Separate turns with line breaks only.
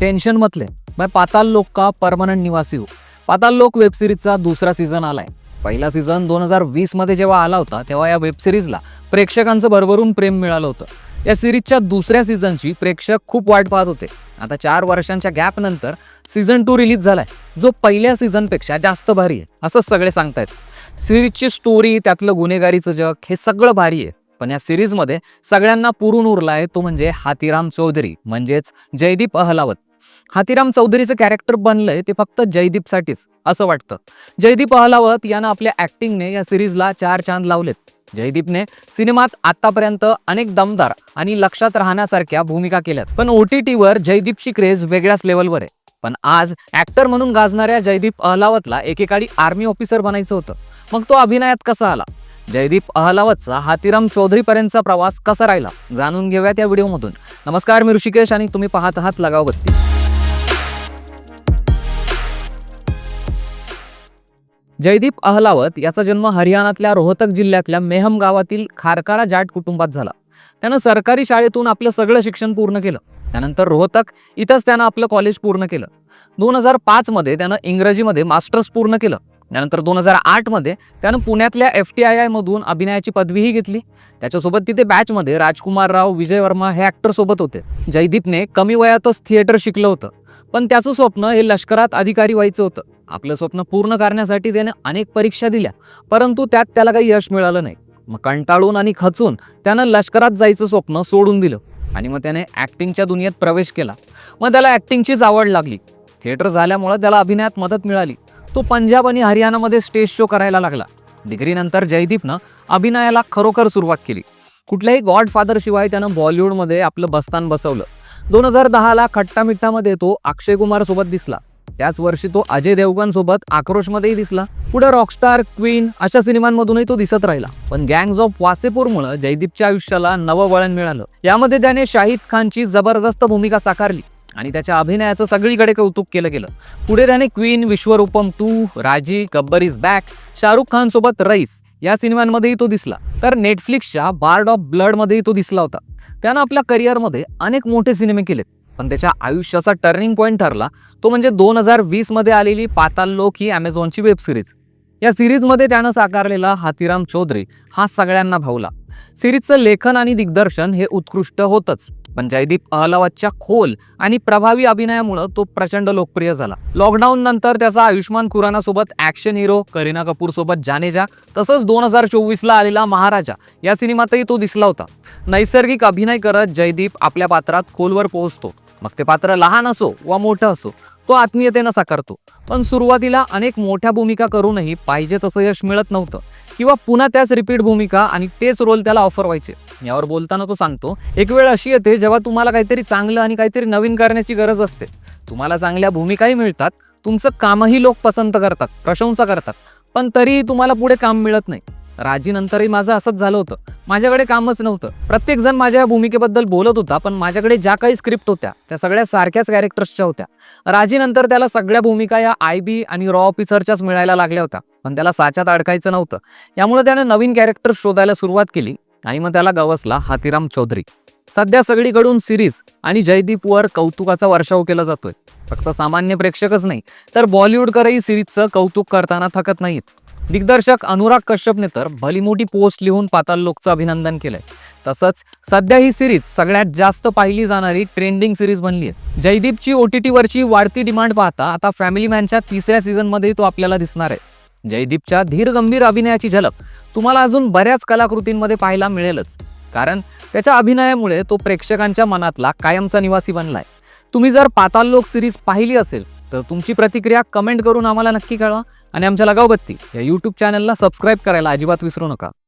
Tension मतले मग पाताल लोक का परमनंट निवासी हो? पाताल लोक वेब सिरीजचा दुसरा सीझन आलाय. पहिला सीझन दोन हजार वीसमध्ये जेव्हा आला होता तेव्हा या वेब सिरीजला प्रेक्षकांचं भरभरून प्रेम मिळालं होतं. या सिरीजच्या दुसऱ्या सीझनची प्रेक्षक खूप वाट पाहत होते. आता चार वर्षांच्या गॅप नंतर सीझन टू रिलीज झालाय. जो पहिल्या सीझनपेक्षा जास्त भारी आहे असंच सगळे सांगतायत. सिरीजची स्टोरी त्यातलं गुन्हेगारीचं जग हे सगळं भारी आहे. पण या सिरीजमध्ये सगळ्यांना पुरून उरला आहे तो म्हणजे हातीराम चौधरी म्हणजेच जयदीप अहलावत. हातीराम चौधरीचं कॅरेक्टर बनलंय ते फक्त जयदीपसाठीच असं वाटतं. जयदीप अहलावत यानं आपल्या ऍक्टिंगने या सिरीजला चार चांद लावलेत. जयदीपने सिनेमात आतापर्यंत अनेक दमदार आणि लक्षात राहण्यासारख्या भूमिका केल्यात. पण ओ टी टीवर जयदीपची क्रेज वेगळ्याच लेवलवर आहे. पण आज ऍक्टर म्हणून गाजणाऱ्या जयदीप अहलावतला एकेकाळी आर्मी ऑफिसर बनायचं होतं. मग तो अभिनयात कसा आला? जयदीप अहलावतचा हातीराम चौधरीपर्यंतचा प्रवास कसा राहिला? जाणून घेऊयात या व्हिडिओमधून नमस्कार मी ऋषिकेश आणि तुम्ही पाहत आहात लगाव जयदीप अहलावत याचा जन्म हरियाणातल्या रोहतक जिल्ह्यातल्या मेहम गावातील खारकारा जाट कुटुंबात झाला. त्यानं सरकारी शाळेतून आपलं सगळं शिक्षण पूर्ण केलं. त्यानंतर रोहतक इथंच त्यानं आपलं कॉलेज पूर्ण केलं. दोन हजार पाचमध्ये त्यानं इंग्रजीमध्ये मास्टर्स पूर्ण केलं. त्यानंतर दोन हजार आठमध्ये त्यानं पुण्यातल्या एफ टी आय आयमधून अभिनयाची पदवीही घेतली. त्याच्यासोबत तिथे बॅचमध्ये राजकुमार राव विजय वर्मा हे ॲक्टरसोबत होते. जयदीपने कमी वयातच थिएटर शिकलं होतं. पण त्याचं स्वप्न हे लष्करात अधिकारी व्हायचं होतं. आपलं स्वप्न पूर्ण करण्यासाठी त्याने अनेक परीक्षा दिल्या परंतु त्यात त्याला काही यश मिळालं नाही. मग कंटाळून आणि खचून त्यानं लष्करात जायचं स्वप्न सोडून दिलं आणि मग त्याने ॲक्टिंगच्या दुनियेत प्रवेश केला. मग त्याला ॲक्टिंगचीच आवड लागली. थिएटर झाल्यामुळं त्याला अभिनयात मदत मिळाली. तो पंजाब आणि हरियाणामध्ये स्टेज शो करायला लागला. डिग्रीनंतर जयदीपनं अभिनयाला खरोखर सुरुवात केली. कुठल्याही गॉडफादरशिवाय त्यानं बॉलिवूडमध्ये आपलं बस्तान बसवलं. दोन हजार दहाला खट्टा मिठ्ठामध्ये तो अक्षय कुमार सोबत दिसला. त्याच वर्षी तो अजय देवगन सोबत आक्रोशमध्येही दिसला. पुढे रॉकस्टार क्वीन अशा सिनेमांमधूनही तो दिसत राहिला. पण गँग्स ऑफ वासेपूरमुळे जयदीपच्या आयुष्याला नवं वळण मिळालं. यामध्ये त्याने शाहिद खानची जबरदस्त भूमिका साकारली आणि त्याच्या अभिनयाचं सगळीकडे कौतुक केलं गेलं. पुढे त्याने Queen Vishwaroopam two Raazi Gabbar is back Shahrukh Khan सोबत रईस या सिनेमांमध्येही तो दिसला. तर नेटफ्लिक्सच्या बार्ड ऑफ ब्लडमध्येही तो दिसला होता. त्यानं आपल्या करिअरमध्ये अनेक मोठे सिनेमे केलेत. पण त्याच्या आयुष्याचा टर्निंग पॉईंट ठरला तो म्हणजे दोन हजार वीसमध्ये आलेली पाताल लोक ही ॲमेझॉनची वेब सिरीज या सिरीजमध्ये त्यानं साकारलेला हातीराम चौधरी हा सगळ्यांना भावला. सिरीजचं लेखन आणि दिग्दर्शन हे उत्कृष्ट होतंच. पण जयदीप अहलावतच्या खोल आणि प्रभावी अभिनयामुळं तो प्रचंड लोकप्रिय झाला. लॉकडाऊन नंतर त्याचा आयुष्मान खुरानासोबत ॲक्शन हिरो करीना कपूर सोबत जानेजा तसंच दोन हजार चोवीसला आलेला महाराजा या सिनेमातही तो दिसला होता. नैसर्गिक अभिनय करत जयदीप आपल्या पात्रात खोलवर पोहोचतो. मग ते पात्र लहान असो वा मोठं असो तो आत्मीयतेनं साकारतो. पण सुरुवातीला अनेक मोठ्या भूमिका करूनही पाहिजे तसं यश मिळत नव्हतं. किंवा पुन्हा त्याच रिपीट भूमिका आणि तेच रोल त्याला ऑफर व्हायचे. यावर बोलताना तो सांगतो एक वेळ अशी येते जेव्हा तुम्हाला काहीतरी चांगलं आणि काहीतरी नवीन करण्याची गरज असते. तुम्हाला चांगल्या भूमिकाही मिळतात तुमचं कामही लोक पसंत करतात प्रशंसा करतात पण तरीही तुम्हाला पुढे काम मिळत नाही. राजीनंतरही माझं असंच झालं होतं. माझ्याकडे कामच नव्हतं. प्रत्येक जण माझ्या या भूमिकेबद्दल बोलत होता पण माझ्याकडे ज्या काही स्क्रिप्ट होत्या त्या सगळ्या सारख्याच कॅरेक्टर्सच्या होत्या. राजीनंतर त्याला सगळ्या भूमिका या आय बी आणि रॉ ऑफिसरच्याच मिळायला लागल्या होत्या पण त्याला साच्यात अडकायचं नव्हतं. यामुळे त्याने नवीन कॅरेक्टर शोधायला सुरुवात केली आणि मग त्याला गवसला हातीराम चौधरी. सध्या सगळीकडून सिरीज आणि जयदीपवर कौतुकाचा वर्षाव केला जातोय. फक्त सामान्य प्रेक्षकच नाही तर बॉलिवूडकरही सिरीजचं कौतुक करताना थकत नाहीत. दिग्दर्शक अनुराग कश्यपने तर भली मोठी पोस्ट लिहून पाताल लोकचं अभिनंदन केलंय. तसंच सध्या ही सिरीज सगळ्यात जास्त पाहिली जाणारी ट्रेंडिंग सिरीज बनली आहे जयदीपची ओ टी टीवरची वाढती डिमांड पाहता आता फॅमिली मॅनच्या तिसऱ्या सीझनमध्ये तो आपल्याला दिसणार आहे. जयदीपच्या धीर गंभीर अभिनयाची झलक तुम्हाला अजून बऱ्याच कलाकृतींमध्ये पाहायला मिळेलच. कारण त्याच्या अभिनयामुळे तो प्रेक्षकांच्या मनातला कायमचा निवासी बनलाय. तुम्ही जर पाताल लोक सिरीज पाहिली असेल तर तुमची प्रतिक्रिया कमेंट करून आम्हाला नक्की कळवा. आणि आमच्या लगावबत्ती या यूट्यूब चॅनलला सबस्क्राईब करायला अजिबात विसरू नका.